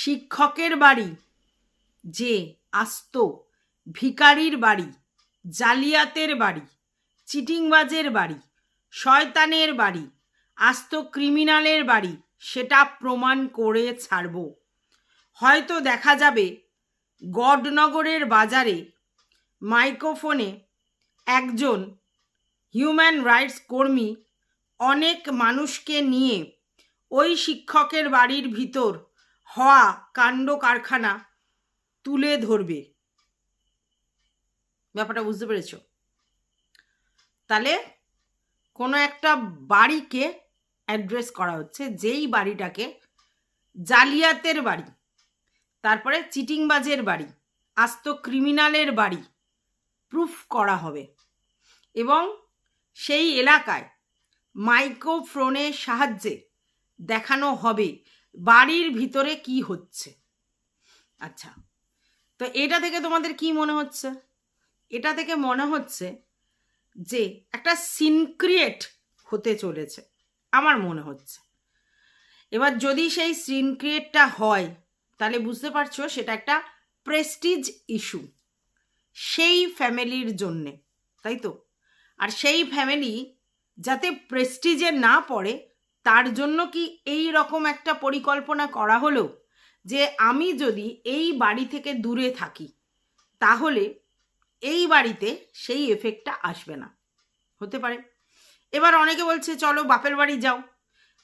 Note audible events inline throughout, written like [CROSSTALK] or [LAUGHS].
শিক্ষকের বাড়ি, যে আস্ত ভিকারির বাড়ি, জালিয়াতের বাড়ি, চিটিংবাজের বাড়ি, শয়তানের বাড়ি, আস্ত ক্রিমিনালের বাড়ি, সেটা প্রমাণ করে ছাড়ব। হয়তো দেখা যাবে গডনগরের বাজারে মাইক্রোফোনে একজন হিউম্যান রাইটস কর্মী অনেক মানুষকে নিয়ে ওই শিক্ষকের বাড়ির ভিতর হওয়া কাণ্ড কারখানা তুলে ধরবে। ব্যাপারটা বুঝতে পেরেছ? তাহলে কোনো একটা বাড়িকে অ্যাড্রেস করা হচ্ছে, যেই বাড়িটাকে জালিয়াতের বাড়ি, তারপরে চিটিংবাজের বাড়ি, আস্ত ক্রিমিনালের বাড়ি প্রুফ করা হবে এবং সেই এলাকায় মাইক্রোফোনের সাহায্যে দেখানো হবে বাড়ির ভিতরে কি হচ্ছে? আচ্ছা তো এটা থেকে তোমাদের কি মনে হচ্ছে? এটা থেকে মনে হচ্ছে যে একটা সিনক্রিয়েট হতে চলেছে, আমার মনে হচ্ছে। এবার যদি সেই সিনক্রিয়েটটা হয়, তাহলে বুঝতে পারছ সেটা একটা প্রেস্টিজ ইস্যু সেই ফ্যামিলির জন্যে, তাই তো? আর সেই ফ্যামিলি যাতে প্রেস্টিজে না পড়ে তার জন্য কি এই রকম একটা পরিকল্পনা করা হলো? যে আমি যদি এই বাড়ি থেকে দূরে থাকি, তাহলে এই বাড়িতে সেই এফেক্টটা আসবে না। হতে পারে। এবার অনেকে বলছে, চলো বাপের বাড়ি যাও।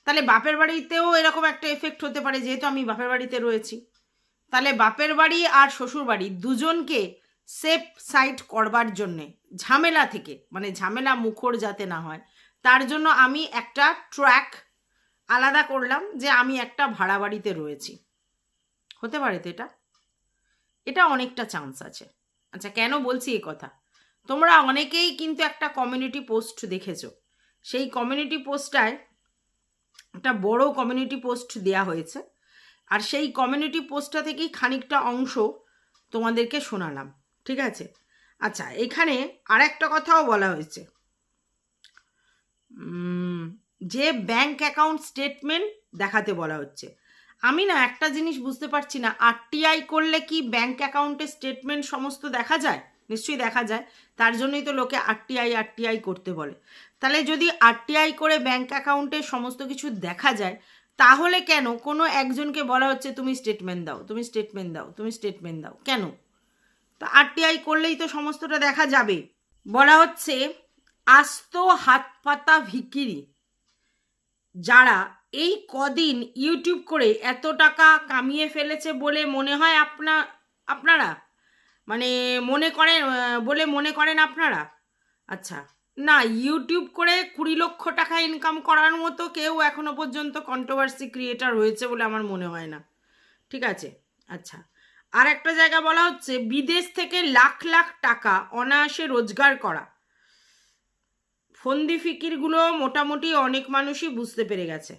তাহলে বাপের বাড়িতেও এরকম একটা এফেক্ট হতে পারে, যেহেতু আমি বাপের বাড়িতে রয়েছি। তাহলে বাপের বাড়ি আর শ্বশুর বাড়ি দুজনকে সেফ সাইড করবার জন্যে, ঝামেলা থেকে মানে ঝামেলা মুখর যাতে না হয়, তার জন্য আমি একটা ট্র্যাক আলাদা করলাম যে আমি একটা ভাড়া বাড়িতে রয়েছি। হতে পারে তো এটা? এটা অনেকটা চান্স আছে। আচ্ছা কেন বলছি এ কথা? তোমরা অনেকেই কিন্তু একটা কমিউনিটি পোস্ট দেখেছ। সেই কমিউনিটি পোস্টটায় একটা বড় কমিউনিটি পোস্ট দেয়া হয়েছে। আর সেই কমিউনিটি পোস্টটা থেকেই খানিকটা অংশ তোমাদেরকে শোনালাম। ঠিক আছে? আচ্ছা এখানে আর একটা কথাও বলা হয়েছে। যে ব্যাংক অ্যাকাউন্ট স্টেটমেন্ট দেখাতে বলা হচ্ছে। আমি না একটা জিনিস বুঝতে পারছি না আরটিআই করলে কি ব্যাংক অ্যাকাউন্টের স্টেটমেন্ট সমস্ত দেখা যায়? নিশ্চয়ই দেখা যায়। তার জন্যই তো লোকে আরটিআই আরটিআই করতে বলে। তাহলে যদি আরটিআই করে ব্যাংক অ্যাকাউন্টের সমস্ত কিছু দেখা যায়, তাহলে কেন কোনো একজনকে বলা হচ্ছে, তুমি স্টেটমেন্ট দাও, তুমি স্টেটমেন্ট দাও, তুমি স্টেটমেন্ট দাও কেন? তো আরটিআই করলেই তো সমস্তটা দেখা যাবে। বলা হচ্ছে, আস্ত হাত পাতা ভিকিরি যারা এই কদিন ইউটিউব করে এত টাকা কামিয়ে ফেলেছে বলে মনে হয় আপনা, আপনারা? মানে মনে করেন বলে মনে করেন আপনারা? আচ্ছা না ইউটিউব করে কুড়ি লক্ষ টাকা ইনকাম করার মতো কেউ এখনও পর্যন্ত কন্ট্রোভার্সি ক্রিয়েটার হয়েছে বলে আমার মনে হয় না। ঠিক আছে? আচ্ছা আর একটা জায়গা বলা হচ্ছে, বিদেশ থেকে লাখ লাখ টাকা অনায়াসে রোজগার করা। ফন্দি ফিকিরগুলো মোটামুটি অনেক মানুষই বুঝতে পেরে গেছে।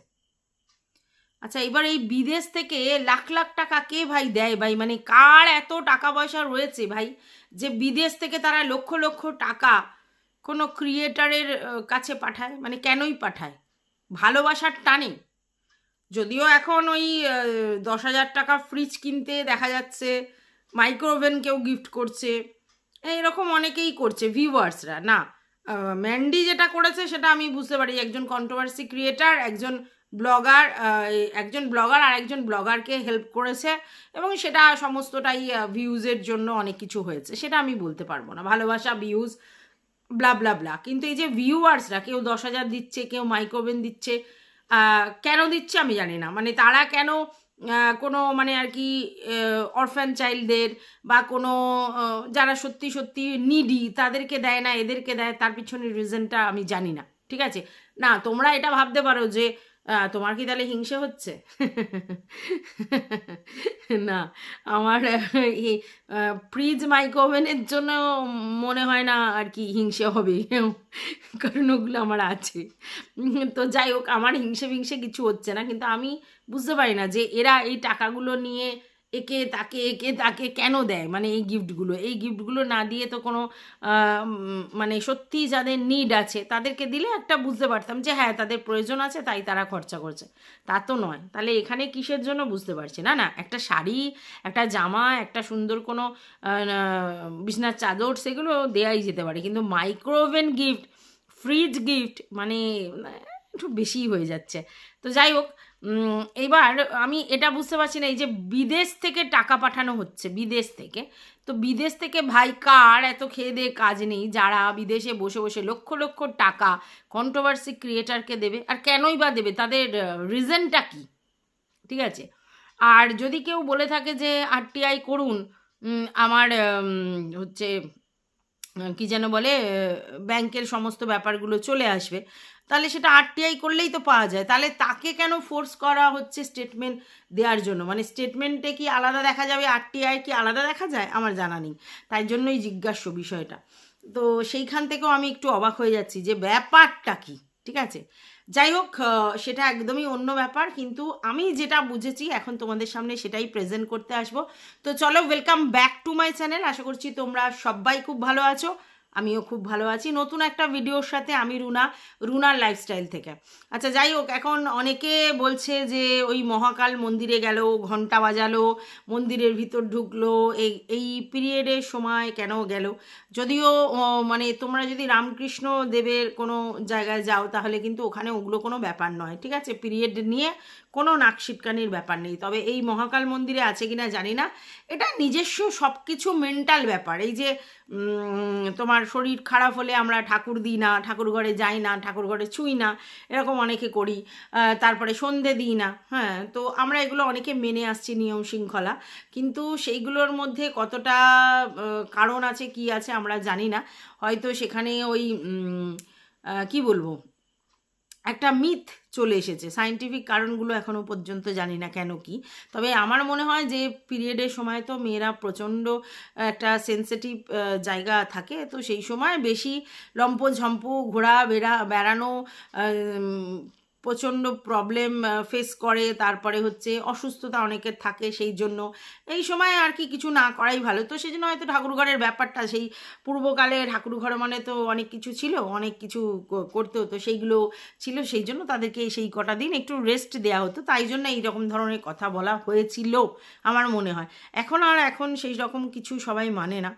আচ্ছা এবার এই বিদেশ থেকে লাখ লাখ টাকা কে ভাই দেয় ভাই? মানে কার এত টাকা পয়সা রয়েছে ভাই? যে বিদেশ থেকে তারা লক্ষ লক্ষ টাকা কোনো ক্রিয়েটারের কাছে পাঠায়? মানে কেনই পাঠায়? ভালোবাসার টানে। যদিও এখন ওই দশ হাজার টাকা ফ্রিজ কিনতে দেখা যাচ্ছে মাইক্রোওভেন কেউ গিফট করছে, এইরকম অনেকেই করছে ভিউয়ার্সরা না? ম্যান্ডি যেটা করেছে সেটা আমি বুঝতে পারি। একজন কন্ট্রোভার্সি ক্রিয়েটার একজন ব্লগার একজন ব্লগার আর একজন ব্লগারকে হেল্প করেছে এবং সেটা সমস্তটাই ভিউজের জন্য অনেক কিছু হয়েছে, সেটা আমি বলতে পারব না। ভালোবাসা ভিউজ ব্লা ব্লা ব্লা কিন্তু এই যে ভিউয়ার্সরা কেউ দশ হাজার দিচ্ছে, কেউ মাইক্রোওভেন দিচ্ছে কেন দিচ্ছে আমি জানি না। মানে তারা কেন কোনো মানে আর কি অরফ্যান চাইল্ডদের বা কোনো যারা সত্যি সত্যি নিডি তাদেরকে দেয় না, এদেরকে দেয়, তার পিছনের রিজনটা আমি জানি না, ঠিক আছে? না, তোমরা এটা ভাবতে পারো যে তোমার কি তাহলে হিংসে হচ্ছে? না, আমার ফ্রিজ মাইক্রোওভেনের জন্য মনে হয় না আর কি হিংসে হবে, কারণ ওগুলো আমার আছে। তো যাই হোক, আমার হিংসে ফিংসে কিছু হচ্ছে না, কিন্তু আমি বুঝতে পারি না যে এরা এই টাকাগুলো নিয়ে একে তাকে একে তাকে কেন দেয়? মানে এই গিফটগুলো এই গিফটগুলো না দিয়ে তো কোনো মানে সত্যি যাদের নিড আছে, তাদেরকে দিলে একটা বুঝতে পারতাম যে হ্যাঁ তাদের প্রয়োজন আছে, তাই তারা খরচা করছে। তা তো নয়। তাহলে এখানে কিসের জন্য বুঝতে পারছি? না না, একটা শাড়ি, একটা জামা, একটা সুন্দর কোনো বিছনার চাদর, সেগুলো দেয়াই যেতে পারে। কিন্তু মাইক্রোওভেন গিফট ফ্রিজ গিফট মানে একটু বেশিই হয়ে যাচ্ছে। তো যাই হোক এবার আমি এটা বুঝতে পারছি না, এই যে বিদেশ থেকে টাকা পাঠানো হচ্ছে, বিদেশ থেকে। তো বিদেশ থেকে ভাই কার এত খেয়ে দিয়ে কাজ নেই? যারা বিদেশে বসে বসে লক্ষ লক্ষ টাকা কন্ট্রোভার্সি ক্রিয়েটারকে দেবে, আর কেনই বা দেবে? তাদের রিজনটা কি? ঠিক আছে? আর যদি কেউ বলে থাকে যে আরটিআই করুন আমার হচ্ছে কি যেন বলে ব্যাংকের সমস্ত ব্যাপারগুলো চলে আসবে। তাহলে সেটা আরটিআই করলেই তো পাওয়া যায়। তাহলে তাকে কেন ফোর্স করা হচ্ছে স্টেটমেন্ট দেওয়ার জন্য? মানে স্টেটমেন্টে কি আলাদা দেখা যাবে? আরটিআই কি আলাদা দেখা যায়? আমার জানা নেই। তাই জন্যই জিজ্ঞাস্য বিষয়টা। তো সেইখান থেকেও আমি একটু অবাক হয়ে যাচ্ছি যে ব্যাপারটা কি? ঠিক আছে? যাই হোক সেটা একদমই অন্য ব্যাপার। কিন্তু আমি যেটা বুঝেছি, এখন তোমাদের সামনে সেটাই প্রেজেন্ট করতে আসব। তো চলো welcome back to my channel আশা করছি তোমরা সবাই খুব ভালো আছো। আমিও খুব ভালো আছি। নতুন একটা ভিডিওর সাথে আমি রুনা, রুনার লাইফস্টাইল থেকে। আচ্ছা যাই হোক, এখন অনেকে বলছে যে ওই মহাকাল মন্দিরে গেল, ঘণ্টা বাজালো, মন্দিরের ভিতর ঢুকলো, এই এই পিরিয়ডের সময় কেন গেল? যদিও মানে তোমরা যদি রামকৃষ্ণ দেবের কোনো জায়গায় যাও, তাহলে কিন্তু ওখানে ওগুলো কোনো ব্যাপার নয়, ঠিক আছে? পিরিয়ড নিয়ে কোনো নাক নাকশিটকানির ব্যাপার নেই। তবে এই মহাকাল মন্দিরে আছে কিনা জানি না। এটা নিজস্ব সব কিছু মেন্টাল ব্যাপার। এই যে তোমার শরীর খারাপ হলে আমরা ঠাকুর দিই না, ঠাকুর ঘরে যাই না, ঠাকুর ঘরে ছুঁই না, এরকম অনেকে করি। তারপরে সন্ধে দিই না হ্যাঁ। তো আমরা এগুলো অনেকে মেনে আসছি নিয়ম শৃঙ্খলা। কিন্তু সেইগুলোর মধ্যে কতটা কারণ আছে, কি আছে আমরা জানি না। হয়তো সেখানে ওই কি বলব? একটা মিথ চলে এসেছে। সাইন্টিফিক কারণগুলো এখনও পর্যন্ত জানি না কেন কি। তবে আমার মনে হয় যে পিরিয়ডের সময় তো মেয়েরা প্রচণ্ড একটা সেন্সিটিভ জায়গা থাকে। তো সেই সময় বেশি লম্প ঝম্প ঘোরা বেড়া বেড়ানো প্রচণ্ড প্রবলেম ফেস করে, তারপরে হচ্ছে অসুস্থতা অনেকের থাকে সেই জন্য। এই সময় আর কি কিছু না করাই ভালো। তো সেই জন্য হয়তো ঠাকুরঘরের ব্যাপারটা, সেই পূর্বকালে ঠাকুরঘর মানে তো অনেক কিছু ছিল, অনেক কিছু করতে হতো সেইগুলো ছিল, সেই জন্য তাদেরকে সেই কটা দিন একটু রেস্ট দেওয়া হতো। তাই জন্য এই রকম ধরনের কথা বলা হয়েছিল আমার মনে হয়। এখন আর এখন সেই রকম কিছু সবাই মানে না।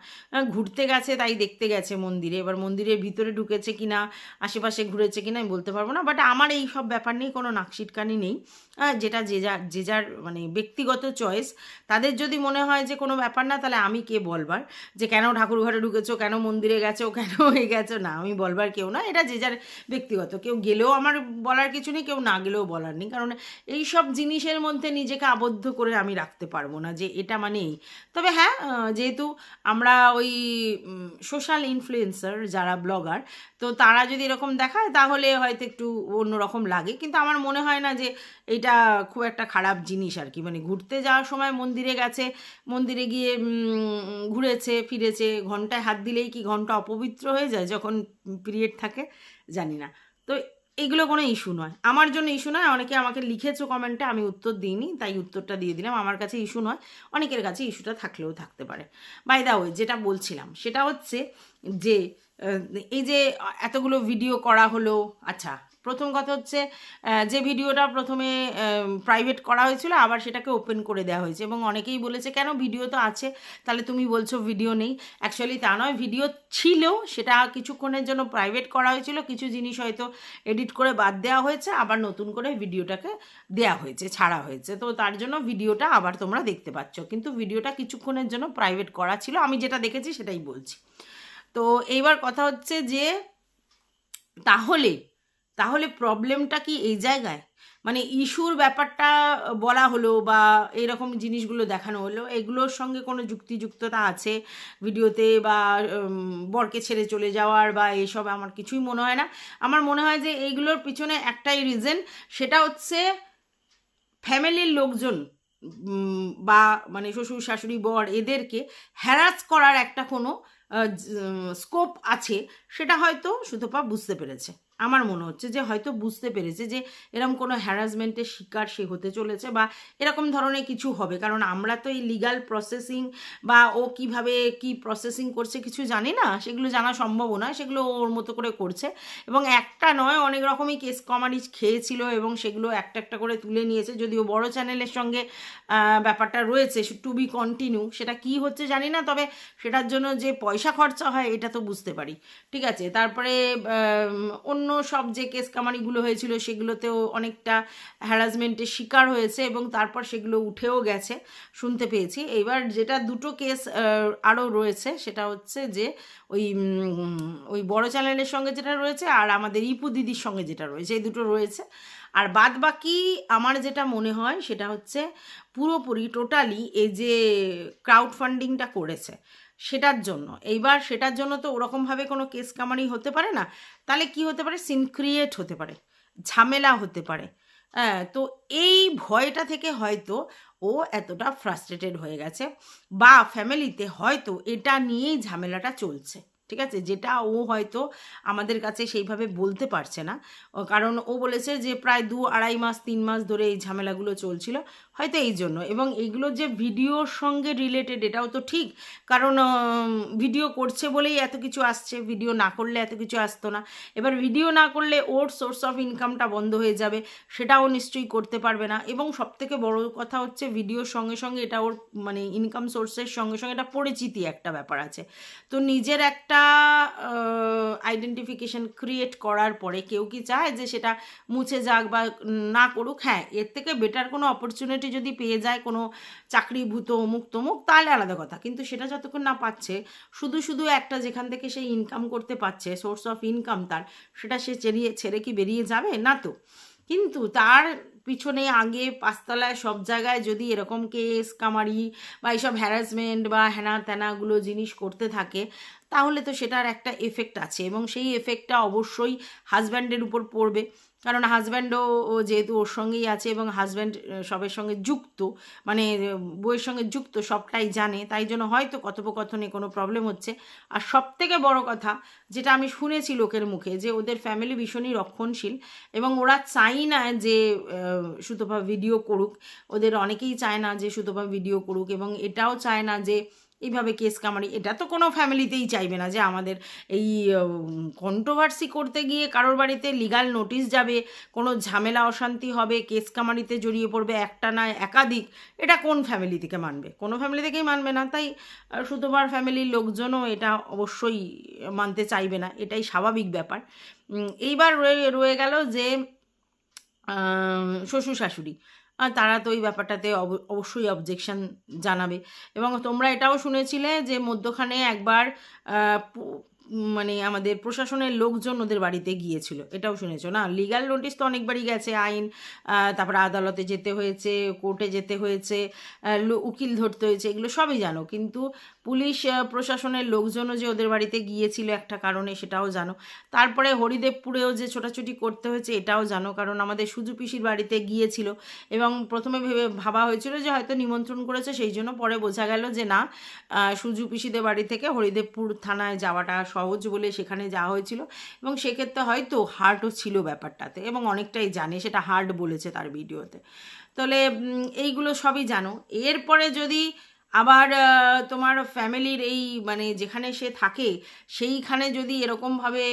ঘুরতে গেছে, তাই দেখতে গেছে মন্দিরে। এবার মন্দিরের ভিতরে ঢুকেছে কিনা, আশেপাশে ঘুরেছে কিনা আমি বলতে পারব না বাট আমার এই সব ব্যাপার নেই কোনো নাকশিটকানি নেই। যেটা যে যার যে যার মানে ব্যক্তিগত চয়েস তাদের যদি মনে হয় যে কোনো ব্যাপার না, তাহলে আমি কে বলবার? যে কেন ঠাকুর ঘরে ঢুকেছো, কেন মন্দিরে গেছো, কেন [LAUGHS] হয়ে গেছো? না, আমি বলবার কেউ না, এটা যে যার ব্যক্তিগত। কেউ গেলেও আমার বলার কিছু নেই, কেউ না গেলেও বলার নেই। কারণ এই সব জিনিসের মধ্যে নিজেকে আবদ্ধ করে আমি রাখতে পারব না, যে এটা মানে এই। তবে হ্যাঁ যেহেতু আমরা ওই সোশ্যাল ইনফ্লুয়েন্সার যারা ব্লগার তো তারা যদি এরকম দেখায়, তাহলে হয়তো একটু অন্যরকম লাগে। কিন্তু আমার মনে হয় না যে এটা খুব একটা খারাপ জিনিস আর কি। মানে ঘুরতে যাওয়ার সময় মন্দিরে গেছে, মন্দিরে গিয়ে ঘুরেছে, ফিরেছে, ঘন্টায় হাত দিলেই কি ঘণ্টা অপবিত্র হয়ে যায় যখন পিরিয়ড থাকে? জানি না। তো এগুলো কোনো ইস্যু নয়। আমার জন্য ইস্যু নয়। অনেকে আমাকে লিখেছো কমেন্টে আমি উত্তর দিইনি, তাই উত্তরটা দিয়ে দিলাম। আমার কাছে ইস্যু নয়। অনেকের কাছে ইস্যুটা থাকলেও থাকতে পারে। বাই দা ওয়ে যেটা বলছিলাম, সেটা হচ্ছে যে এই যে এতগুলো ভিডিও করা হলো আচ্ছা প্রথম কথা হচ্ছে যে ভিডিওটা প্রথমে প্রাইভেট করা হয়েছিল, আবার সেটাকে ওপেন করে দেওয়া হয়েছে। এবং অনেকেই বলেছে, কেন ভিডিও তো আছে? তাহলে তুমি বলছো ভিডিও নেই। অ্যাকচুয়ালি তা নয়, ভিডিও ছিল সেটা কিছুক্ষণের জন্য প্রাইভেট করা হয়েছিল, কিছু জিনিস হয়তো এডিট করে বাদ দেওয়া হয়েছে, আবার নতুন করে ভিডিওটাকে দেওয়া হয়েছে, ছাড়া হয়েছে। তো তার জন্য ভিডিওটা আবার তোমরা দেখতে পাচ্ছ। কিন্তু ভিডিওটা কিছুক্ষণের জন্য প্রাইভেট করা ছিল, আমি যেটা দেখেছি সেটাই বলছি। তো এইবার কথা হচ্ছে যে, তাহলে তাহলে প্রবলেমটা কি এই জায়গায়? মানে ইস্যুর ব্যাপারটা বলা হলো বা এরকম জিনিসগুলো দেখানো হলো, এগুলোর সঙ্গে কোনো যুক্তিযুক্ততা আছে ভিডিওতে বা বরকে ছেড়ে চলে যাওয়ার বা এসব আমার কিছুই মনে হয় না। আমার মনে হয় যে এইগুলোর পিছনে একটাই রিজন সেটা হচ্ছে ফ্যামিলির লোকজন বা মানে শ্বশুর, শাশুড়ি, বর এদেরকে হ্যারাস করার একটা কোনো স্কোপ আছে, সেটা হয়তো সুতপা বুঝতে পেরেছে। আমার মনে হচ্ছে যে হয়তো বুঝতে পেরেছে যে এরকম কোনো হ্যারাসমেন্টের শিকার সে হতে চলেছে বা এরকম ধরনের কিছু হবে। কারণ আমরা তো এই লিগাল প্রসেসিং বা ও কীভাবে কি প্রসেসিং করছে কিছু জানি না। সেগুলো জানা সম্ভব নয় সেগুলো ওর মতো করে করছে। এবং একটা নয় অনেক রকমই কেস কমারিজ খেয়েছিল এবং সেগুলো একটা একটা করে তুলে নিয়েছে। যদিও বড় চ্যানেলের সঙ্গে ব্যাপারটা রয়েছে টু বি কন্টিনিউ সেটা কি হচ্ছে জানি না। তবে সেটার জন্য যে পয়সা খরচা হয় এটা তো বুঝতে পারি। ঠিক আছে? তারপরে আম, অন্য সব যে কেস কামারিগুলো হয়েছিল সেগুলোতেও অনেকটা হ্যারাসমেন্টের শিকার হয়েছে এবং তারপর সেগুলো উঠেও গেছে, শুনতে পেয়েছি। এবার যেটা দুটো কেস আরও রয়েছে সেটা হচ্ছে যে ওই ওই বড় চ্যানেলের সঙ্গে যেটা রয়েছে আর আমাদের ইপু দিদির সঙ্গে যেটা রয়েছে, এই দুটো রয়েছে। আর বাদ বাকি আমার যেটা মনে হয় সেটা হচ্ছে পুরোপুরি টোটালি এই যে ক্রাউড ফান্ডিংটা করেছে সেটার জন্য। এইবার সেটার জন্য তো ওরকমভাবে কোনো কেস কামারি হতে পারে না। তাহলে কি হতে পারে? সিনক্রিয়েট হতে পারে। ঝামেলা হতে পারে। হ্যাঁ তো এই ভয়টা থেকে হয়তো ও এতটা ফ্রাস্ট্রেটেড হয়ে গেছে বা ফ্যামিলিতে হয়তো এটা নিয়েই ঝামেলাটা চলছে। ঠিক আছে? যেটা ও হয়তো আমাদের কাছে সেইভাবে বলতে পারছে না। কারণ ও বলেছে যে প্রায় দু আড়াই মাস, তিন মাস ধরে এই ঝামেলাগুলো চলছিল হয়তো এই জন্য। এবং এইগুলো যে ভিডিওর সঙ্গে রিলেটেড এটাও তো ঠিক। কারণ ভিডিও করছে বলেই এত কিছু আসছে। ভিডিও না করলে এত কিছু আসতো না। এবার ভিডিও না করলে ওর সোর্স অফ ইনকামটা বন্ধ হয়ে যাবে। সেটাও নিশ্চয়ই করতে পারবে না। এবং সবথেকে বড় কথা হচ্ছে ভিডিওর সঙ্গে সঙ্গে এটা ওর মানে ইনকাম সোর্সের সঙ্গে সঙ্গে এটা পরিচিতি একটা ব্যাপার আছে। তো নিজের একটা আইডেন্টিফিকেশন ক্রিয়েট করার পরে কেউ কি চায় যে সেটা মুছে যাক বা না করুক হ্যাঁ এর থেকে বেটার কোনো অপরচুনিটি যদি পেয়ে যায় কোনো চাকরিভূত অমুক তমুক তাহলে আলাদা কথা। কিন্তু সেটা যতক্ষণ না পাচ্ছে, শুধু শুধু একটা যেখান থেকে সে ইনকাম করতে পারছে সোর্স অফ ইনকাম তার, সেটা সে চেরিয়ে, ছেড়ে কি বেরিয়ে যাবে? না তো। কিন্তু তার পিছনে, আগে, পাঁচতলায়, সব জায়গায় যদি এরকম কেস কামারি বা এইসব হ্যারাসমেন্ট বা হেনা তেনাগুলো জিনিস করতে থাকে, তাহলে তো সেটার একটা এফেক্ট আছে এবং সেই এফেক্টটা অবশ্যই হাজব্যান্ডের উপর পড়বে। কারণ হাজব্যান্ডও ও যেহেতু ওর সঙ্গেই আছে এবং হাজব্যান্ড সবের সঙ্গে যুক্ত মানে বইয়ের সঙ্গে যুক্ত, সবটাই জানে, তাই জন্য হয়তো কথোপকথনে কোনো প্রবলেম হচ্ছে। আর সব থেকে বড় কথা, যেটা আমি শুনেছি লোকের মুখে, যে ওদের ফ্যামিলি ভীষণই রক্ষণশীল এবং ওরা চাই না যে সুতপা ভিডিও করুক। ওদের অনেকেই চায় না যে সুতপা ভিডিও করুক এবং এটাও চায় না যে এইভাবে কেস কামারি, এটা তো কোনো ফ্যামিলিতেই চাইবে না যে আমাদের এই কন্ট্রোভার্সি করতে গিয়ে কারোর বাড়িতে লিগাল নোটিশ যাবে, কোনো ঝামেলা অশান্তি হবে, কেস কামারিতে জড়িয়ে পড়বে একটা না একাধিক, এটা কোন ফ্যামিলি থেকে মানবে? কোনো ফ্যামিলি থেকেই মানবে না, তাই সুতোবার ফ্যামিলির লোকজনও এটা অবশ্যই মানতে চাইবে না, এটাই স্বাভাবিক ব্যাপার। এইবার রয়ে রয়ে গেল যে শ্বশুর শাশুড়ি তারা তো ওই ব্যাপারটাতে অব- অবশ্যই অবজেকশন জানাবে। এবং তোমরা এটাও শুনেছিলে যে মধ্যখানে একবার মানে আমাদের প্রশাসনের লোকজন ওদের বাড়িতে গিয়েছিল, এটাও শুনেছো না? লিগ্যাল নোটিশ তো অনেকবারই গেছে, আইন তারপরে আদালতে যেতে হয়েছে, কোর্টে যেতে হয়েছে উকিল ধরতে হয়েছে, এগুলো সবই জানো। কিন্তু পুলিশ প্রশাসনের লোকজনও যে ওদের বাড়িতে গিয়েছিল একটা কারণে সেটাও জানো। তারপরে হরিদেবপুরেও যে ছোটাছুটি করতে হয়েছে এটাও জানো, কারণ আমাদের সুজু পিসির বাড়িতে গিয়েছিল এবং প্রথমে ভেবে ভাবা হয়েছিল যে হয়তো নিমন্ত্রণ করেছে, সেই জন্য পরে বোঝা গেল যে না সুজু পিসিদের বাড়ি থেকে হরিদেবপুর থানায় যাওয়াটা সহজ বলে সেখানে যাওয়া হয়েছিল এবং সেক্ষেত্রে হয়তো হার্টও ছিল ব্যাপারটাতে এবং অনেকটাই জানে, সেটা হার্ট বলেছে তার ভিডিওতে তাহলে এইগুলো সবই জানো। এরপরে যদি আবার তোমার ফ্যামিলির এই মানে যেখানে সে থাকে, সেইখানে যদি এরকমভাবে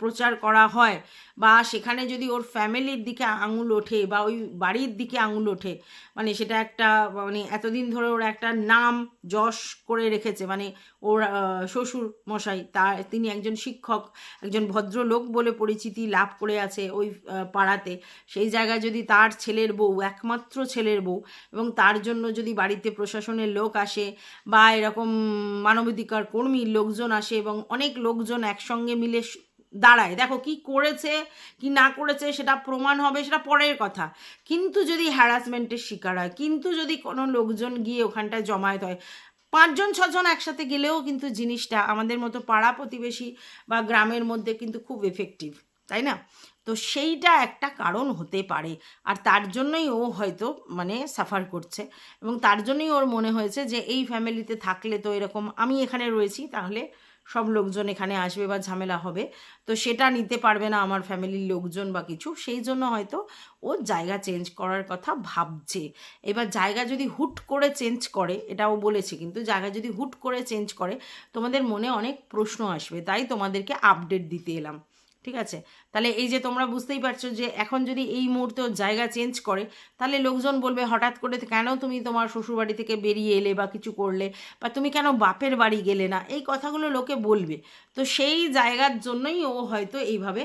প্রচার করা হয় বা সেখানে যদি ওর ফ্যামিলির দিকে আঙুল ওঠে বা ওই বাড়ির দিকে আঙুল ওঠে মানে সেটা একটা মানে এতদিন ধরে ওরা একটা নাম যশ করে রেখেছে মানে ওর শ্বশুর মশাই তার তিনি একজন শিক্ষক, একজন ভদ্রলোক বলে পরিচিতি লাভ করে আছে ওই পাড়াতে। সেই জায়গায় যদি তার ছেলের বউ, একমাত্র ছেলের বউ এবং তার জন্য যদি বাড়িতে প্রশাসনের লোক আসে বা এরকম মানবাধিকার কর্মীর লোকজন আসে এবং অনেক লোকজন একসঙ্গে মিলে দাঁড়ায়। দেখো কি করেছে, কি না করেছে, সেটা প্রমাণ হবে, সেটা পরের কথা। কিন্তু যদি হ্যারাসমেন্টের শিকার হয়, কিন্তু যদি কোনো লোকজন গিয়ে ওখানটায় জমায়েত হয়, পাঁচজন, ছজন একসাথে গেলেও কিন্তু জিনিসটা আমাদের মতো পাড়া প্রতিবেশী বা গ্রামের মধ্যে কিন্তু খুব এফেক্টিভ তাই না? তো সেইটা একটা কারণ হতে পারে। আর তার জন্যই ও হয়তো মানে সাফার করছে। এবং তার জন্যই ওর মনে হয়েছে যে, এই ফ্যামিলিতে থাকলে তো এরকম, আমি এখানে রয়েছি, তাহলে সব লোকজন এখানে আসবে বা ঝামেলা হবে। তো সেটা নিতে পারবে না আমার ফ্যামিলির লোকজন বা কিছু। সেই জন্য হয়তো ও জায়গা চেঞ্জ করার কথা ভাবছে। এবার জায়গা যদি হুট করে চেঞ্জ করে এটা ও বলেছে, কিন্তু জায়গা যদি হুট করে চেঞ্জ করে, তোমাদের মনে অনেক প্রশ্ন আসবে। তাই তোমাদেরকে আপডেট দিতে এলাম। ঠিক আছে? তাহলে এই যে তোমরা বুঝতেই পারছ যে এখন যদি এই মুহূর্তে জায়গা চেঞ্জ করে, তাহলে লোকজন বলবে, হঠাৎ করে কেন তুমি তোমার শ্বশুরবাড়ি থেকে বেরিয়ে এলে বা কিছু করলে? বা তুমি কেন বাপের বাড়ি গেলে না? এই কথাগুলো লোকে বলবে। তো সেই জায়গার জন্যই ও হয়তো এইভাবে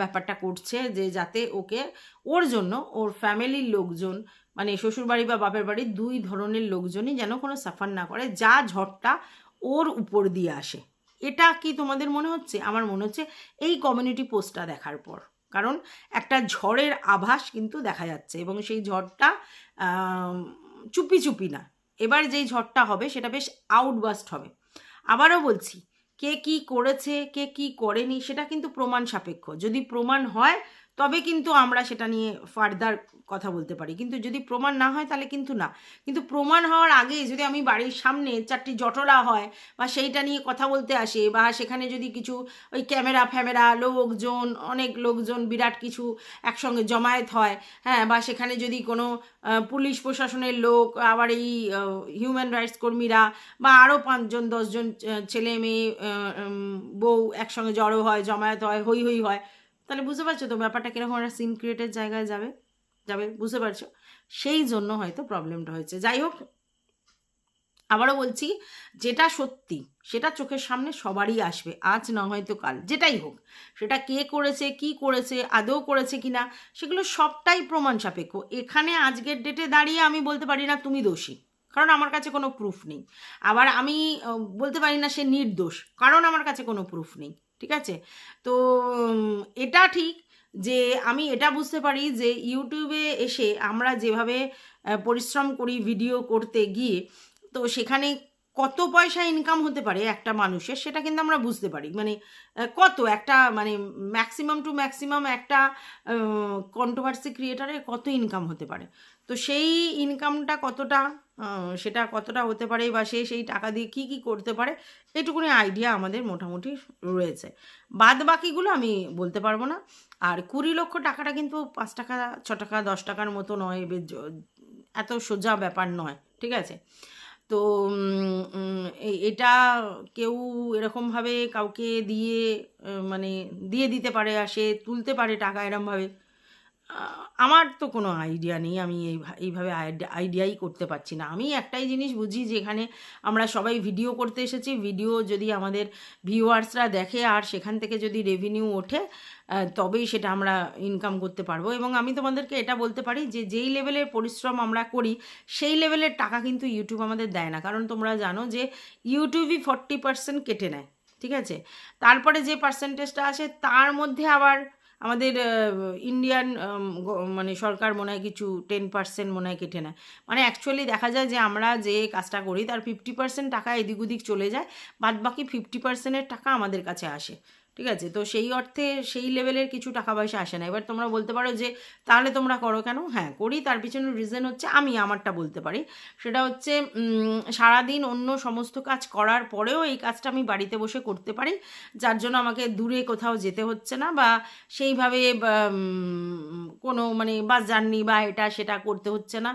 ব্যাপারটা করছে যে যাতে ওকে, ওর জন্য ওর ফ্যামিলির লোকজন মানে শ্বশুরবাড়ি বা বাপের বাড়ি দুই ধরনের লোকজনই যেন কোনো সাফার না করে, যা ঝড়টা ওর উপর দিয়ে আসে। এটা কি তোমাদের মনে হচ্ছে? আমার মনে হচ্ছে এই কমিউনিটি পোস্টটা দেখার পর। কারণ একটা ঝড়ের আভাস কিন্তু দেখা যাচ্ছে এবং সেই ঝড়টা চুপি চুপি না। এবার যেই ঝড়টা হবে সেটা বেশ আউটবাস্ট হবে। আবারও বলছি, কে কি করেছে, কে কি করেনি সেটা কিন্তু প্রমাণ সাপেক্ষ। যদি প্রমাণ হয় তবে কিন্তু আমরা সেটা নিয়ে ফার্দার কথা বলতে পারি। কিন্তু যদি প্রমাণ না হয় তাহলে কিন্তু না। কিন্তু প্রমাণ হওয়ার আগে যদি আমি বাড়ির সামনে চারটি জটলা হয় বা সেইটা নিয়ে কথা বলতে আসে বা সেখানে যদি কিছু ওই ক্যামেরা ফ্যামেরা লোকজন, অনেক লোকজন, বিরাট কিছু একসঙ্গে জমায়েত হয় হ্যাঁ বা সেখানে যদি কোনো পুলিশ প্রশাসনের লোক, আবার এই হিউম্যান রাইটস কর্মীরা বা আরও পাঁচজন, দশজন ছেলে, মেয়ে বউ একসঙ্গে জড়ো হয়, জমায়েত হয় হই হই হয় তাহলে বুঝতে পারছ তো ব্যাপারটা কীরকম একটা সিন ক্রিয়েটের জায়গায় যাবে? যাবে, বুঝতে পারছ? সেই জন্য হয়তো প্রবলেমটা হয়েছে। যাই হোক, আবারও বলছি, যেটা সত্যি, সেটা চোখের সামনে সবারই আসবে, আজ না হয়তো কাল। যেটাই হোক, সেটা কে করেছে, কি করেছে, আদৌ করেছে কি না সেগুলো সবটাই প্রমাণ সাপেক্ষ। এখানে আজকের ডেটে দাঁড়িয়ে আমি বলতে পারি না তুমি দোষী, কারণ আমার কাছে কোনো প্রুফ নেই। আবার আমি বলতে পারি না সে নির্দোষ, কারণ আমার কাছে কোনো প্রুফ নেই। ঠিক আছে? তো এটা ঠিক যে আমি এটা বুঝতে পারি যে ইউটিউবে এসে আমরা যেভাবে পরিশ্রম করি ভিডিও করতে গিয়ে, তো সেখানে কত পয়সা ইনকাম হতে পারে একটা মানুষের সেটা কিন্তু আমরা বুঝতে পারি। মানে কত একটা মানে ম্যাক্সিমাম টু ম্যাক্সিমাম একটা কন্ট্রোভার্সি ক্রিয়েটারের কত ইনকাম হতে পারে। তো সেই ইনকামটা কতটা সেটা কতটা হতে পারে বা সে সেই টাকা দিয়ে কি কি করতে পারে, এটুকুনি আইডিয়া আমাদের মোটামুটি রয়েছে। বাদ বাকিগুলো আমি বলতে পারব না। আর কুড়ি লক্ষ টাকাটা কিন্তু পাঁচ টাকা, ছ টাকা, দশ টাকার মতো নয় এত সোজা ব্যাপার নয়, ঠিক আছে? তো এটা কেউ এরকমভাবে কাউকে দিয়ে মানে দিয়ে দিতে পারে আর সে তুলতে পারে টাকা এরমভাবে। আমার তো কোনো আইডিয়া নেই। আমি এই এইভাবে আইডিয়াই করতে পারছি না। আমি একটাই জিনিস বুঝি যেখানে আমরা সবাই ভিডিও করতে এসেছি। ভিডিও যদি আমাদের ভিউয়ার্সরা দেখে আর সেখান থেকে যদি রেভিনিউ ওঠে তবেই সেটা আমরা ইনকাম করতে পারব। এবং আমি তোমাদেরকে এটা বলতে পারি যে, যেই লেভেলের পরিশ্রম আমরা করি, সেই লেভেলের টাকা কিন্তু ইউটিউব আমাদের দেয় না। কারণ তোমরা জানো যে ইউটিউবই ফর্টি পার্সেন্ট কেটে নেয়। ঠিক আছে? তারপরে যে পার্সেন্টেজটা আসে, তার মধ্যে আবার আমাদের ইন্ডিয়ান মানে সরকার মনে হয় কিছু টেন পার্সেন্ট মনে হয় কেটে নেয়। মানে অ্যাকচুয়ালি দেখা যায় যে আমরা যে কাজটা করি, তার ফিফটি পার্সেন্ট টাকা এদিক ওদিক চলে যায় বাদ বাকি ফিফটি পার্সেন্টের টাকা আমাদের কাছে আসে। ঠিক আছে? তো সেই অর্থে সেই লেভেলের কিছু টাকা পয়সা আসে না। এবার তোমরা বলতে পারো যে, তাহলে তোমরা করো কেন? হ্যাঁ করি। তার পিছনে রিজন হচ্ছে আমি আমারটা বলতে পারি। সেটা হচ্ছে সারাদিন অন্য সমস্ত কাজ করার পরেও এই কাজটা আমি বাড়িতে বসে করতে পারি। যার জন্য আমাকে দূরে কোথাও যেতে হচ্ছে না বা সেইভাবে কোনো মানে বাস জার্নি বা এটা সেটা করতে হচ্ছে না।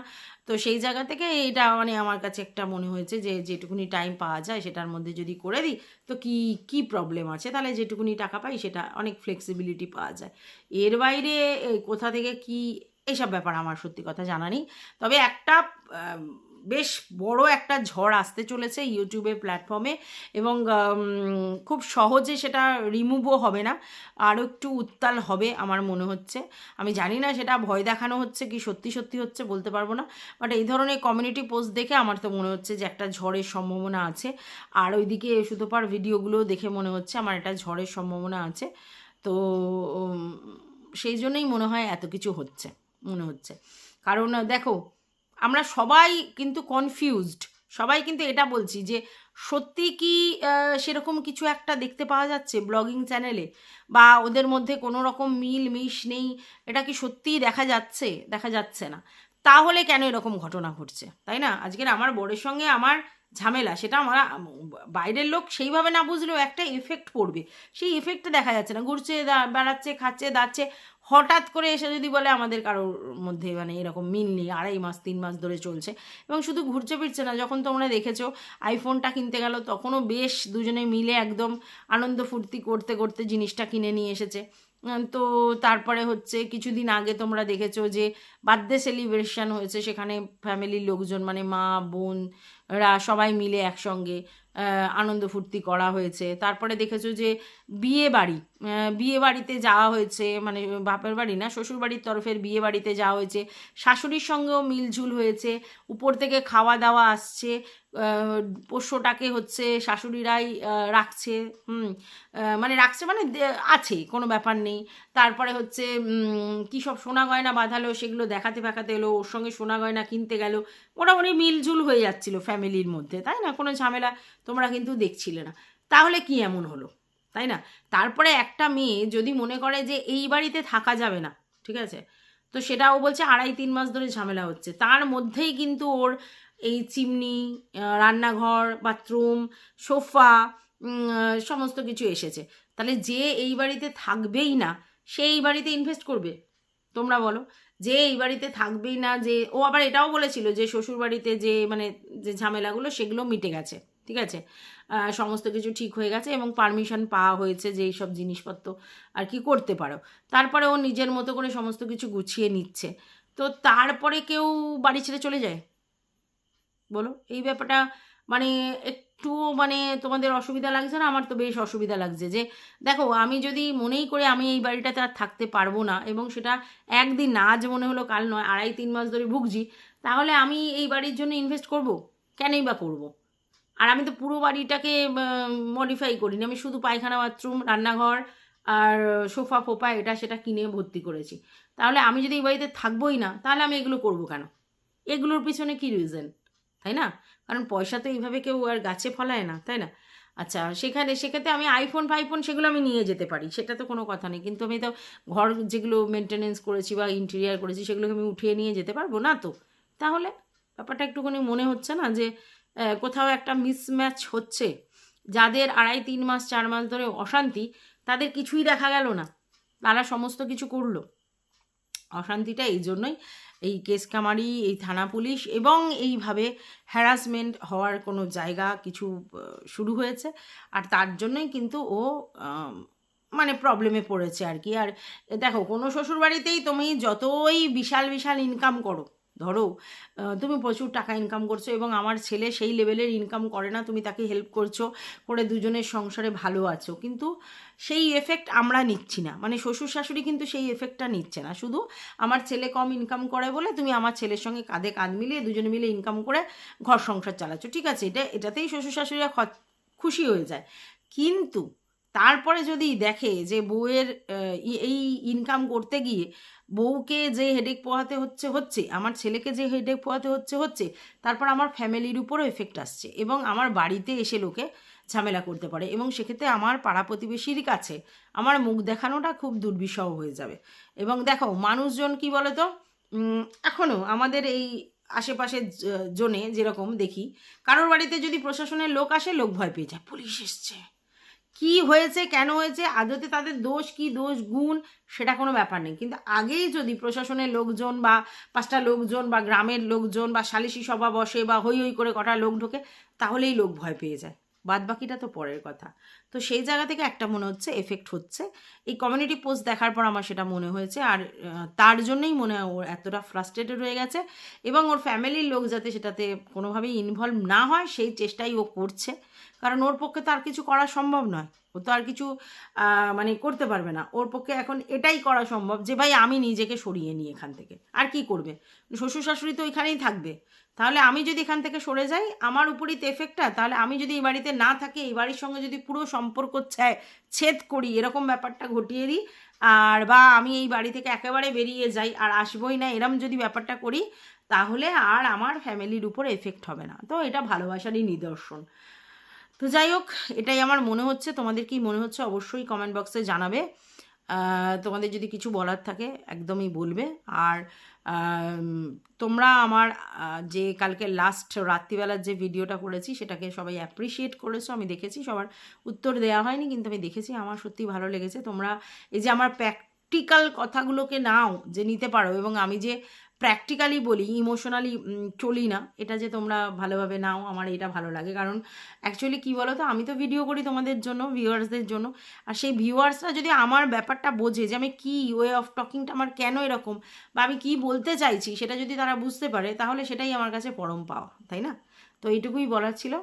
তো সেই জায়গা থেকে এটা মানে আমার কাছে একটা মনে হয়েছে যে যেটুকুনি টাইম পাওয়া যায় সেটার মধ্যে যদি করে দিই, তো কি কি প্রবলেম আছে? তাহলে যেটুকুনি টাকা পাই সেটা অনেক ফ্লেক্সিবিলিটি পাওয়া যায়। এর বাইরে কোথা থেকে কি এইসব ব্যাপার আমার সত্যি কথা জানা নেই। তবে একটা বেশ বড় একটা ঝড় আসতে চলেছে ইউটিউবের প্ল্যাটফর্মে এবং খুব সহজে সেটা রিমুভও হবে না। আরও একটু উত্তাল হবে আমার মনে হচ্ছে। আমি জানি না সেটা ভয় দেখানো হচ্ছে কি সত্যি সত্যি হচ্ছে বলতে পারব না। বাট এই ধরনের কমিউনিটি পোস্ট দেখে আমার তো মনে হচ্ছে যে একটা ঝড়ের সম্ভাবনা আছে। আর ওইদিকে সুতোপার ভিডিওগুলো দেখে মনে হচ্ছে আমার একটা ঝড়ের সম্ভাবনা আছে। তো সেই জন্যই মনে হয় এত কিছু হচ্ছে, মনে হচ্ছে। কারণ, দেখো আমরা সবাই কিন্তু কনফিউজড সবাই কিন্তু এটা বলছি যে সত্যি কি সেরকম কিছু একটা দেখতে পাওয়া যাচ্ছে ব্লগিং চ্যানেলে বা ওদের মধ্যে কোনো রকম মিল মিশ নেই? এটা কি সত্যিই দেখা যাচ্ছে? দেখা যাচ্ছে না। তাহলে কেন এরকম ঘটনা ঘটছে? তাই না? আজকের আমার বোর্ডের সঙ্গে আমার ঝামেলা, সেটা আমার বাইরের লোক সেইভাবে না বুঝলেও একটা এফেক্ট পড়বে। সেই এফেক্টটা দেখা যাচ্ছে না। ঘুরছে বেড়াচ্ছে, খাচ্ছে, দাচ্ছে। হঠাৎ করে এসে যদি বলে আমাদের কারোর মধ্যে মানে এরকম মিল নেই, আড়াই মাস, তিন মাস ধরে চলছে, এবং শুধু ঘুরছে ফিরছে না, যখন তোমরা দেখেছ আইফোনটা কিনতে গেল, তখনও বেশ দুজনে মিলে একদম আনন্দ ফুর্তি করতে করতে জিনিসটা কিনে নিয়ে এসেছে। তো তারপরে হচ্ছে কিছুদিন আগে তোমরা দেখেছ যে বার্থডে সেলিব্রেশন হয়েছে, সেখানে ফ্যামিলির লোকজন মানে মা বোনরা সবাই মিলে একসঙ্গে আনন্দ ফুর্তি করা হয়েছে। তারপরে দেখেছ যে বিয়ে বাড়ি বিয়ে বাড়িতে যাওয়া হয়েছে মানে বাপের বাড়ি না, শ্বশুর বাড়ির তরফের বিয়ে বাড়িতে যাওয়া হয়েছে। শাশুড়ির সঙ্গেও মিলঝুল হয়েছে, উপর থেকে খাওয়া দাওয়া আসছে পোষ্যটাকে হচ্ছে শাশুড়িরাই রাখছে, হুম মানে রাখছে মানে আছে, কোনো ব্যাপার নেই। তারপরে হচ্ছে কী সব সোনা গয়না বাঁধালো সেগুলো দেখাতে ফেখাতে এলো, ওর সঙ্গে সোনা গয়না কিনতে গেল। মোটামুটি মিলঝুল হয়ে যাচ্ছিল ফ্যামিলির মধ্যে, তাই না? কোনো ঝামেলা তোমরা কিন্তু দেখছিলে না। তাহলে কি এমন হলো? তাই না? তারপরে একটা মেয়ে যদি মনে করে যে এই বাড়িতে থাকা যাবে না, ঠিক আছে? তো সেটা ও বলছে আড়াই তিন মাস ধরে ঝামেলা হচ্ছে। তার মধ্যেই কিন্তু ওর এই চিমনি রান্নাঘর, বাথরুম, সোফা সমস্ত কিছু এসেছে। তাহলে যে এই বাড়িতে থাকবেই না, সে এই বাড়িতে ইনভেস্ট করবে? তোমরা বলো। যে এই বাড়িতে থাকবেই না, যে ও আবার এটাও বলেছিল যে শ্বশুর বাড়িতে যে মানে যে ঝামেলাগুলো সেগুলো মিটে গেছে, ঠিক আছে? সমস্ত কিছু ঠিক হয়ে গেছে এবং পারমিশন পাওয়া হয়েছে যে এইসব জিনিসপত্র আর কি করতে পারো। তারপরে ও নিজের মতো করে সমস্ত কিছু গুছিয়ে নিচ্ছে। তো তারপরে কেউ বাড়ি ছেড়ে চলে যায়? বলো, এই ব্যাপারটা মানে একটু মানে তোমাদের অসুবিধা লাগছে না? আমার তো বেশ অসুবিধা লাগছে যে, দেখো, আমি যদি মনেই করে আমি এই বাড়িটাতে আর থাকতে পারব না এবং সেটা একদিন না আজ মনে হলো, কাল নয়, আড়াই, তিন মাস ধরে ভুগছি, তাহলে আমি এই বাড়ির জন্য ইনভেস্ট করব? কেনই বা করব? আর আমি তো পুরো বাড়িটাকে মডিফাই করিনি। আমি শুধু পায়খানা বাথরুম রান্নাঘর আর সোফা ফোফা এটা সেটা কিনে ভর্তি করেছি। তাহলে আমি যদি এই বাড়িতে থাকবোই না, তাহলে আমি এগুলো করব কেন? এগুলোর পিছনে কি রিজন তাই না? কারণ পয়সা তো এইভাবে কেউ আর গাছে ফলায় না, তাই না? আচ্ছা সেখানে, সেক্ষেত্রে আমি আইফোন ফাইফোন সেগুলো আমি নিয়ে যেতে পারি, সেটা তো কোনো কথা নেই। কিন্তু আমি তো ঘর যেগুলো মেনটেনেন্স করেছি বা ইন্টেরিয়ার করেছি সেগুলোকে আমি উঠিয়ে নিয়ে যেতে পারব না তো? তাহলে ব্যাপারটা একটুখানি মনে হচ্ছে না যে কোথাও একটা মিসম্যাচ হচ্ছে। যাদের আড়াই, তিন মাস, চার মাস ধরে অশান্তি, তাদের কিছুই দেখা গেল না। তারা সমস্ত কিছু করল। অশান্তিটা এই জন্যই এই কেস কামারি এই থানা পুলিশ এবং এইভাবে হ্যারাসমেন্ট হওয়ার কোনো জায়গা কিছু শুরু হয়েছে। আর তার জন্যই কিন্তু ও মানে প্রবলেমে পড়েছে আর কি। আর দেখো, কোনো শ্বশুরবাড়িতেই তুমি যতই বিশাল বিশাল ইনকাম করো ধরো তুমি প্রচুর টাকা ইনকাম করছ এবং আমার ছেলে সেই লেভেলের ইনকাম করে না, তুমি তাকে হেল্প করছ, করে দুজনের সংসারে ভালো আছো। কিন্তু সেই এফেক্ট আমরা নিচ্ছি না। মানে শ্বশুর শাশুড়ি কিন্তু সেই এফেক্টটা নিচ্ছে না। শুধু আমার ছেলে কম ইনকাম করে বলে তুমি আমার ছেলের সঙ্গে কাঁধে কাঁধ মিলিয়ে দুজনে মিলে ইনকাম করে ঘর সংসার চালাচ্ছ। ঠিক আছে, এটা, এটাতেই শ্বশুর শাশুড়িরা খুশি হয়ে যায়। কিন্তু তারপরে যদি দেখে যে বউয়ের এই ইনকাম করতে গিয়ে বউকে যে হেডেক পোহাতে হচ্ছে হচ্ছে আমার ছেলেকে যে হেডেক পোহাতে হচ্ছে হচ্ছে তারপর আমার ফ্যামিলির উপরও এফেক্ট আসছে এবং আমার বাড়িতে এসে লোকে ঝামেলা করতে পারে এবং সেক্ষেত্রে আমার পাড়া প্রতিবেশীর কাছে আমার মুখ দেখানোটা খুব দুর্বিষহ হয়ে যাবে। এবং দেখো মানুষজন কি বলো তো উম, এখনও আমাদের এই আশেপাশের জনে যেরকম দেখি কারোর বাড়িতে যদি প্রশাসনের লোক আসে লোক ভয় পেয়ে যায় পুলিশ এসছে। কি হয়েছে, কেন হয়েছে, আদতে তাদের দোষ, কি দোষ, গুণ, সেটা কোনো ব্যাপার নেই। কিন্তু আগেই যদি প্রশাসনের লোকজন বা পাঁচটা লোকজন বা গ্রামের লোকজন বা সালিশি সভা বসে বা হই হই করে কটা লোক ঢোকে, তাহলেই লোক ভয় পেয়ে যায়। বাদ বাকিটা তো পরের কথা। তো সেই জায়গা থেকে একটা মনে হচ্ছে এফেক্ট হচ্ছে। এই কমিউনিটি পোস্ট দেখার পর আমার সেটা মনে হয়েছে আর তার জন্যই মনে হয় ওর এতটা ফ্রাস্ট্রেটেড হয়ে গেছে এবং ওর ফ্যামিলির লোক যাতে সেটাতে কোনোভাবেই ইনভলভ না হয়, সেই চেষ্টাই ও করছে। কারণ ওর পক্ষে তো আর কিছু করা সম্ভব নয়। ও তো আর কিছু মানে করতে পারবে না। ওর পক্ষে এখন এটাই করা সম্ভব যে, ভাই, আমি নিজেকে সরিয়ে নিই এখান থেকে। আর কি করবে? শ্বশুর শাশুড়ি তো ওইখানেই থাকবে। তাহলে আমি যদি এখান থেকে সরে যাই, আমার উপরই তো এফেক্টটা তাহলে আমি যদি এই বাড়িতে না থাকি, এই বাড়ির সঙ্গে যদি পুরো সম্পর্ক ছেদ করি, এরকম ব্যাপারটা ঘটিয়ে দিই। আর বা আমি এই বাড়ি থেকে একেবারে বেরিয়ে যাই আর আসবোই না, এরম যদি ব্যাপারটা করি, তাহলে আর আমার ফ্যামিলির উপর এফেক্ট হবে না। তো এটা ভালোবাসারই নিদর্শন। তো যাই হোক, এটাই আমার মনে হচ্ছে। তোমাদের কি মনে হচ্ছে অবশ্যই কমেন্ট বক্সে জানাবে। তোমাদের যদি কিছু বলার থাকে, একদমই বলবে। আর তোমরা আমার যে কালকে লাস্ট রাত্রিবেলার যে ভিডিওটা করেছি, সেটাকে সবাই অ্যাপ্রিসিয়েট করেছ। আমি দেখেছি, সবার উত্তর দেওয়া হয়নি, কিন্তু আমি দেখেছি, আমার সত্যি ভালো লেগেছে। তোমরা এই যে আমার প্র্যাকটিক্যাল কথাগুলোকে নাও, যে নিতে পারো, এবং আমি যে প্র্যাকটিক্যালি বলি ইমোশনালি চলি না। এটা যে তোমরা ভালোভাবে নাও, আমার এটা ভালো লাগে। কারণ অ্যাকচুয়ালি কী বলো তো আমি তো ভিডিও করি তোমাদের জন্য ভিউয়ার্সদের জন্য। আর সেই ভিউয়ার্সরা যদি আমার ব্যাপারটা বোঝে যে আমি কী ওয়ে অফ টকিংটা আমার কেন এরকম, বা আমি কী বলতে চাইছি, সেটা যদি তারা বুঝতে পারে, তাহলে সেটাই আমার কাছে পরম পাওয়া, তাই না? তো এইটুকুই বলার ছিল।